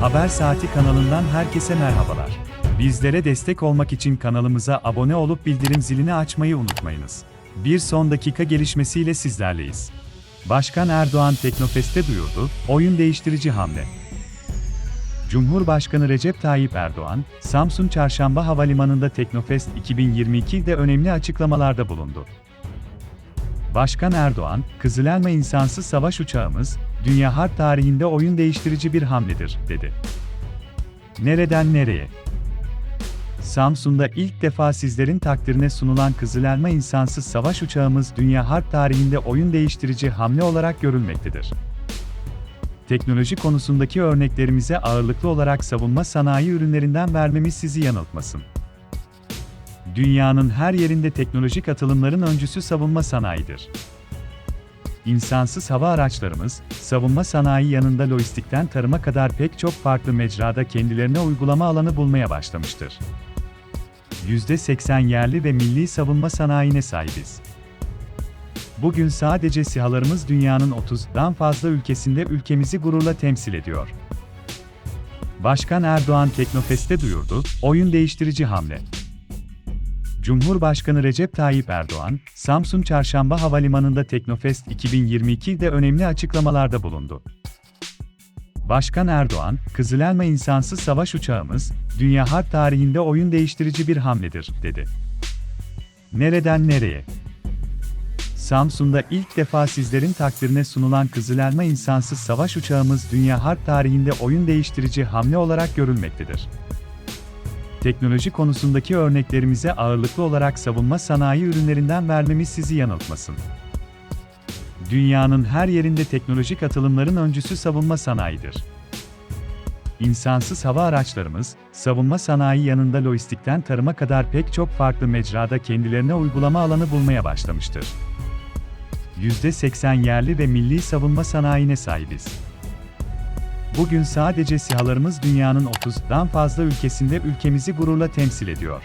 Haber Saati kanalından herkese merhabalar. Bizlere destek olmak için kanalımıza abone olup bildirim zilini açmayı unutmayınız. Bir son dakika gelişmesiyle sizlerleyiz. Başkan Erdoğan Teknofest'te duyurdu, oyun değiştirici hamle. Cumhurbaşkanı Recep Tayyip Erdoğan, Samsun Çarşamba Havalimanı'nda Teknofest 2022'de önemli açıklamalarda bulundu. Başkan Erdoğan, Kızılelma insansız savaş uçağımız, dünya harp tarihinde oyun değiştirici bir hamledir, dedi. Nereden nereye? Samsun'da ilk defa sizlerin takdirine sunulan Kızılelma insansız savaş uçağımız dünya harp tarihinde oyun değiştirici hamle olarak görülmektedir. Teknoloji konusundaki örneklerimize ağırlıklı olarak savunma sanayi ürünlerinden vermemiz sizi yanıltmasın. Dünyanın her yerinde teknolojik atılımların öncüsü savunma sanayidir. İnsansız hava araçlarımız, savunma sanayi yanında lojistikten tarıma kadar pek çok farklı mecrada kendilerine uygulama alanı bulmaya başlamıştır. %80 yerli ve milli savunma sanayine sahibiz. Bugün sadece SİHA'larımız dünyanın 30'dan fazla ülkesinde ülkemizi gururla temsil ediyor. Başkan Erdoğan Teknofest'te duyurdu, oyun değiştirici hamle. Cumhurbaşkanı Recep Tayyip Erdoğan, Samsun Çarşamba Havalimanı'nda Teknofest 2022'de önemli açıklamalarda bulundu. Başkan Erdoğan, Kızılelma insansız savaş uçağımız, dünya harp tarihinde oyun değiştirici bir hamledir, dedi. Nereden nereye? Samsun'da ilk defa sizlerin takdirine sunulan Kızılelma insansız savaş uçağımız dünya harp tarihinde oyun değiştirici hamle olarak görülmektedir. Teknoloji konusundaki örneklerimize ağırlıklı olarak savunma sanayi ürünlerinden vermemiz sizi yanıltmasın. Dünyanın her yerinde teknolojik atılımların öncüsü savunma sanayidir. İnsansız hava araçlarımız, savunma sanayi yanında lojistikten tarıma kadar pek çok farklı mecrada kendilerine uygulama alanı bulmaya başlamıştır. %80 yerli ve milli savunma sanayine sahibiz. Bugün sadece SİHA'larımız dünyanın 30'dan fazla ülkesinde ülkemizi gururla temsil ediyor.